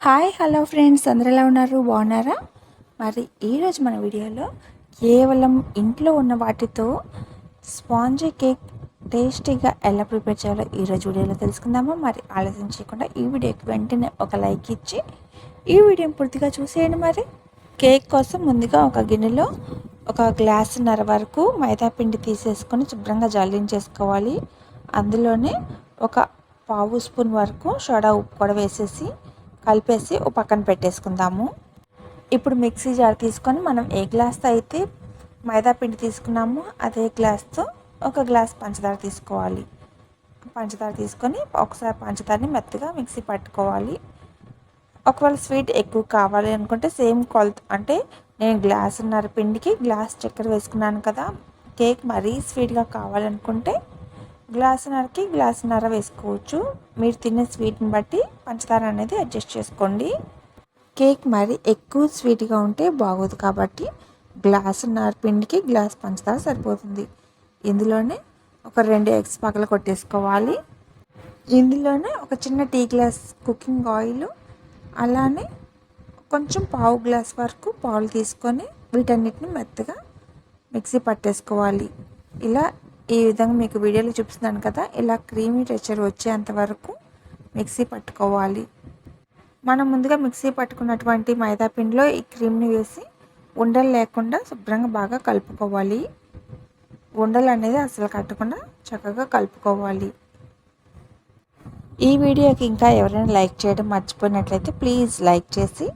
Hi hello friends. అందరు ఎలా ఉన్నారు? బాగున్నారా? మరి ఈరోజు మన వీడియోలో కేవలం ఇంట్లో ఉన్న వాటితో స్పాంజీ కేక్ టేస్టీగా ఎలా ప్రిపేర్ చేయాలో ఈరోజు వీడియోలో తెలుసుకుందామా? మరి ఆలోచించకుండా చేయకుండా ఈ వీడియోకి వెంటనే ఒక లైక్ ఇచ్చి ఈ వీడియోని పూర్తిగా చూసేయండి మరి. కేక్ కోసం ముందుగా ఒక గిన్నెలో ఒక గ్లాసున్నర వరకు మైదా పిండి తీసేసుకొని శుభ్రంగా జల్లించేసుకోవాలి అందులోనే ఒక పావు స్పూన్ వరకు సోడా ఉప్పు కూడా వేసేసి కలిపేసి ఓ పక్కన పెట్టేసుకుందాము. ఇప్పుడు మిక్సీ జార్ తీసుకొని మనం ఏ గ్లాస్తో అయితే మైదా పిండి తీసుకున్నామో అదే గ్లాస్తో ఒక గ్లాస్ పంచదార తీసుకోవాలి. పంచదార తీసుకొని ఒకసారి పంచదారని మెత్తగా మిక్సీ పట్టుకోవాలి. ఒకవేళ స్వీట్ ఎక్కువ కావాలి అనుకుంటే సేమ్ కొలత అంటే నేను గ్లాస్ ఉన్నారు పిండికి గ్లాస్ చక్కెర వేసుకున్నాను కదా కేక్ మరీ స్వీట్గా కావాలనుకుంటే గ్లాసున్నరకి గ్లాసున్నర వేసుకోవచ్చు. మీరు తినే స్వీట్ని బట్టి పంచదార అనేది అడ్జస్ట్ చేసుకోండి. కేక్ మరి ఎక్కువ స్వీట్గా ఉంటే బాగోదు కాబట్టి గ్లాసున్నర పిండికి గ్లాస్ పంచదార సరిపోతుంది. ఇందులోనే ఒక రెండు ఎగ్స్ పగల కొట్టేసుకోవాలి. ఇందులోనే ఒక చిన్న టీ గ్లాస్ కుకింగ్ ఆయిల్ అలానే కొంచెం పావు గ్లాస్ వరకు పాలు తీసుకొని వీటన్నిటిని మెత్తగా మిక్సీ పట్టేసుకోవాలి. ఇలా ఈ విధంగా మీకు వీడియోలో చూపిస్తున్నాను కదా ఇలా క్రీమీ టెక్చర్ వచ్చేంత వరకు మిక్సీ పట్టుకోవాలి. మనం ముందుగా మిక్సీ పట్టుకున్నటువంటి మైదా పిండిలో ఈ క్రీమ్ని వేసి ఉండలు లేకుండా శుభ్రంగా బాగా కలుపుకోవాలి. ఉండలు అనేది అసలు కట్టకుండా చక్కగా కలుపుకోవాలి. ఈ వీడియోకి ఇంకా ఎవరైనా లైక్ చేయడం మర్చిపోయినట్లయితే ప్లీజ్ లైక్ చేసి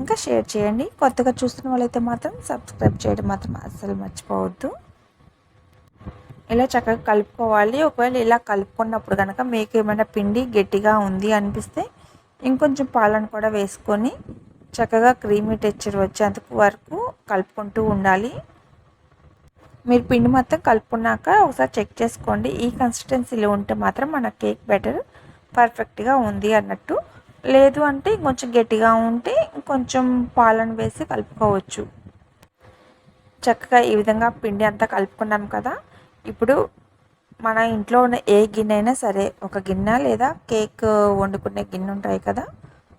ఇంకా షేర్ చేయండి. కొత్తగా చూస్తున్న వాళ్ళైతే మాత్రం సబ్స్క్రైబ్ చేయడం మాత్రం అస్సలు మర్చిపోవద్దు. ఇలా చక్కగా కలుపుకోవాలి. ఒకవేళ ఇలా కలుపుకున్నప్పుడు కనుక మీకు ఏమైనా పిండి గట్టిగా ఉంది అనిపిస్తే ఇంకొంచెం పాలను కూడా వేసుకొని చక్కగా క్రీమీ టెక్చర్ వచ్చేంత వరకు కలుపుకుంటూ ఉండాలి. మీరు పిండి మొత్తం కలుపుకున్నాక ఒకసారి చెక్ చేసుకోండి. ఈ కన్సిస్టెన్సీలో ఉంటే మాత్రం మన కేక్ బెటర్ పర్ఫెక్ట్గా ఉంది అన్నట్టు. లేదు అంటే కొంచెం గట్టిగా ఉంటే కొంచెం పాలను వేసి కలుపుకోవచ్చు. చక్కగా ఈ విధంగా పిండి అంతా కలుపుకున్నాం కదా. ఇప్పుడు మన ఇంట్లో ఉన్న ఏ గిన్నె అయినా సరే ఒక గిన్నె లేదా కేక్ వండుకునే గిన్నె ఉంటాయి కదా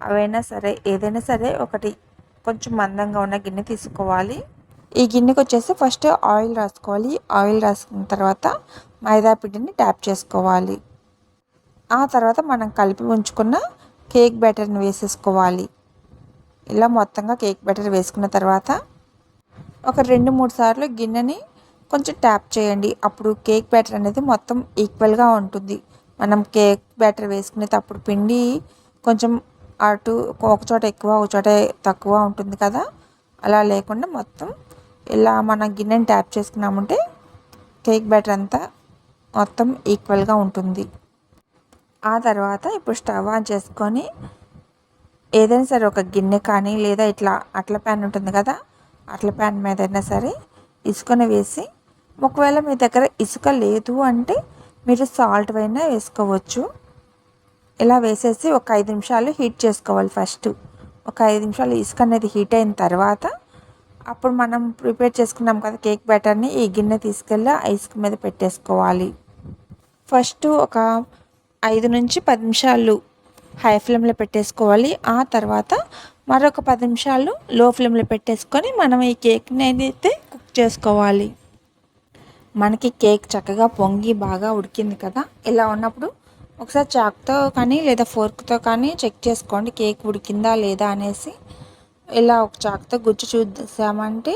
అవైనా సరే ఏదైనా సరే ఒకటి కొంచెం మందంగా ఉన్న గిన్నె తీసుకోవాలి. ఈ గిన్నెకి వచ్చేసి ఫస్ట్ ఆయిల్ రాసుకోవాలి. ఆయిల్ రాసుకున్న తర్వాత మైదా పిండిని ట్యాప్ చేసుకోవాలి. ఆ తర్వాత మనం కలిపి ఉంచుకున్న కేక్ బ్యాటర్ని వేసేసుకోవాలి. ఇలా మొత్తంగా కేక్ బ్యాటర్ వేసుకున్న తర్వాత ఒక రెండు మూడు సార్లు గిన్నెని కొంచెం ట్యాప్ చేయండి. అప్పుడు కేక్ బ్యాటర్ అనేది మొత్తం ఈక్వల్గా ఉంటుంది. మనం కేక్ బ్యాటర్ వేసుకునేటప్పుడు పిండి కొంచెం అటు ఒక చోట ఎక్కువ ఒక చోట తక్కువ ఉంటుంది కదా? అలా లేకుండా మొత్తం ఇలా మన గిన్నెని ట్యాప్ చేసుకున్నామంటే కేక్ బ్యాటర్ అంతా మొత్తం ఈక్వల్గా ఉంటుంది. ఆ తర్వాత ఇప్పుడు స్టవ్ ఆన్ చేసుకొని ఏదైనా సరే ఒక గిన్నె కానీ లేదా ఇట్లా అట్ల ప్యాన్ ఉంటుంది కదా? అట్ల ప్యాన్ మీద అయినా సరే ఇసుకొని వేసి ఒకవేళ మీ దగ్గర ఇసుక లేదు అంటే మీరు సాల్ట్ అయినా వేసుకోవచ్చు. ఇలా వేసేసి ఒక ఐదు నిమిషాలు హీట్ చేసుకోవాలి ఫస్ట్ ఒక ఐదు నిమిషాలు ఇసుక అనేది హీట్ అయిన తర్వాత అప్పుడు మనం ప్రిపేర్ చేసుకున్నాం కదా కేక్ బ్యాటర్ని ఈ గిన్నె తీసుకెళ్ళి ఆ ఇసుక మీద పెట్టేసుకోవాలి. ఫస్ట్ ఒక ఐదు నుంచి పది నిమిషాలు హై ఫ్లేమ్లో పెట్టేసుకోవాలి. ఆ తర్వాత మరొక పది నిమిషాలు లో ఫ్లేమ్లో పెట్టేసుకొని మనం ఈ కేక్ని అయితే కుక్ చేసుకోవాలి. మనకి కేక్ చక్కగా పొంగి బాగా ఉడికింది కదా. ఇలా ఉన్నప్పుడు ఒకసారి చాక్తో కానీ లేదా ఫోర్క్తో కానీ చెక్ చేసుకోండి కేక్ ఉడికిందా లేదా అనేసి. ఇలా ఒక చాక్తో గుజ్జు చూసామంటే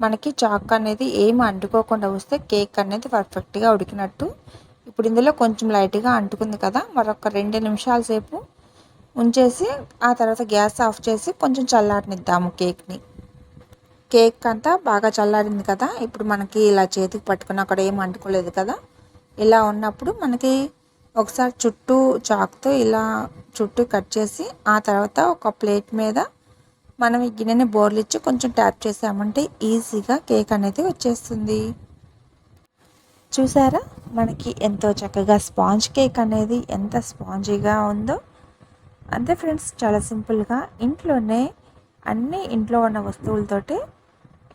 మనకి చాక్ అనేది ఏమి అంటుకోకుండా వస్తే కేక్ అనేది పర్ఫెక్ట్గా ఉడికినట్టు. ఇప్పుడు ఇందులో కొంచెం లైట్గా అంటుకుంది కదా. మరొక రెండు నిమిషాల సేపు ఉంచేసి ఆ తర్వాత గ్యాస్ ఆఫ్ చేసి కొంచెం చల్లారనిద్దాము కేక్ని. కేక్ అంతా బాగా చల్లారింది కదా. ఇప్పుడు మనకి ఇలా చేతికి పట్టుకున్న అక్కడ ఏం అంటుకోలేదు కదా. ఇలా ఉన్నప్పుడు మనకి ఒకసారి చుట్టూ చాక్తో ఇలా చుట్టూ కట్ చేసి ఆ తర్వాత ఒక ప్లేట్ మీద మనం ఈ గిన్నెని బోర్లిచ్చి కొంచెం ట్యాప్ చేసామంటే ఈజీగా కేక్ అనేది వచ్చేస్తుంది. చూసారా? మనకి ఎంతో చక్కగా స్పాంజ్ కేక్ అనేది ఎంత స్పాంజీగా ఉందో. అంతే ఫ్రెండ్స్ చాలా సింపుల్గా ఇంట్లోనే అన్ని ఇంట్లో ఉన్న వస్తువులతోటి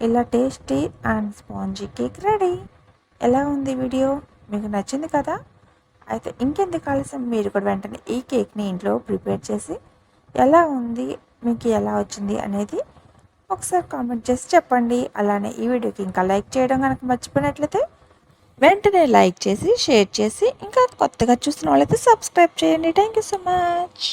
ఇలా tasty and spongy cake ready ఎలా ఉంది వీడియో మీకు నచ్చింది కదా? అయితే ఇంకెందుకు ఆలస్యం? మీరు కూడా వెంటనే ఈ కేక్ని ఇంట్లో ప్రిపేర్ చేసి ఎలా ఉంది? మీకు ఎలా వచ్చింది? అనేది ఒకసారి కామెంట్ చేసి చెప్పండి. అలానే ఈ వీడియోకి ఇంకా లైక్ చేయడం కనుక మర్చిపోయినట్లయితే వెంటనే లైక్ చేసి షేర్ చేసి ఇంకా కొత్తగా చూసిన వాళ్ళైతే సబ్స్క్రైబ్ చేయండి. Thank you so much